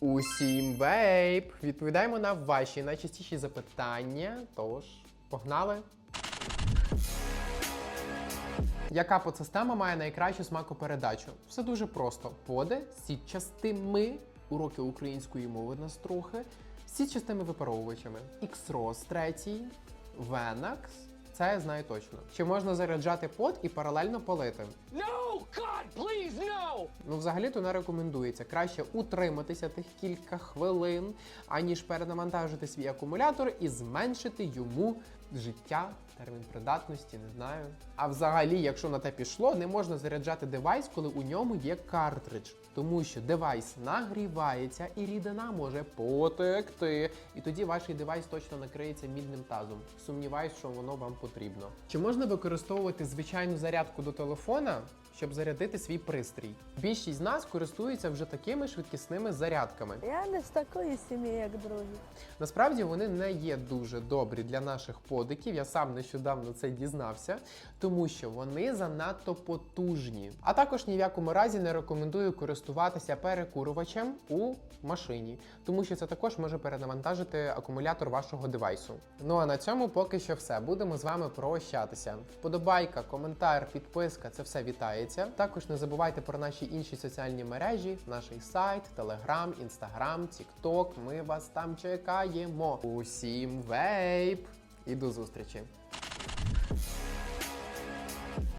Усім вейп! Відповідаємо на ваші найчастіші запитання. Тож, погнали! Яка подсистема має найкращу смакопередачу? Все дуже просто. Поде сітчастими, уроки української мови нас трохи, сітчастими випаровувачами. X-Rose третій, Venax. Це я знаю точно. Чи можна заряджати под і паралельно палити? No! God, please, no! Ну, взагалі-то не рекомендується. Краще утриматися тих кілька хвилин, аніж перенавантажити свій акумулятор і зменшити йому життя, термін придатності, не знаю. А взагалі, якщо на те пішло, не можна заряджати девайс, коли у ньому є картридж. Тому що девайс нагрівається і рідина може потекти. І тоді ваш девайс точно накриється мідним тазом. Сумніваюсь, що воно вам потрібно. Чи можна використовувати звичайну зарядку до телефона, щоб зарядити свій пристрій? Більшість з нас користуються вже такими швидкісними зарядками. Я не з такої сім'ї, як другі. Насправді вони не є дуже добрі для наших подиків. Я сам нещодавно це дізнався, тому що вони занадто потужні. А також ні в якому разі не рекомендую користуватися перекурювачем у машині, тому що це також може перенавантажити акумулятор вашого девайсу. Ну а на цьому поки що все. Будемо з вами прощатися. Вподобайка, коментар, підписка це все вітається. Також не забувайте про наші інші соціальні мережі, наш сайт, телеграм, інстаграм, тікток. Ми вас там чекаємо. Усім вейп! І до зустрічі!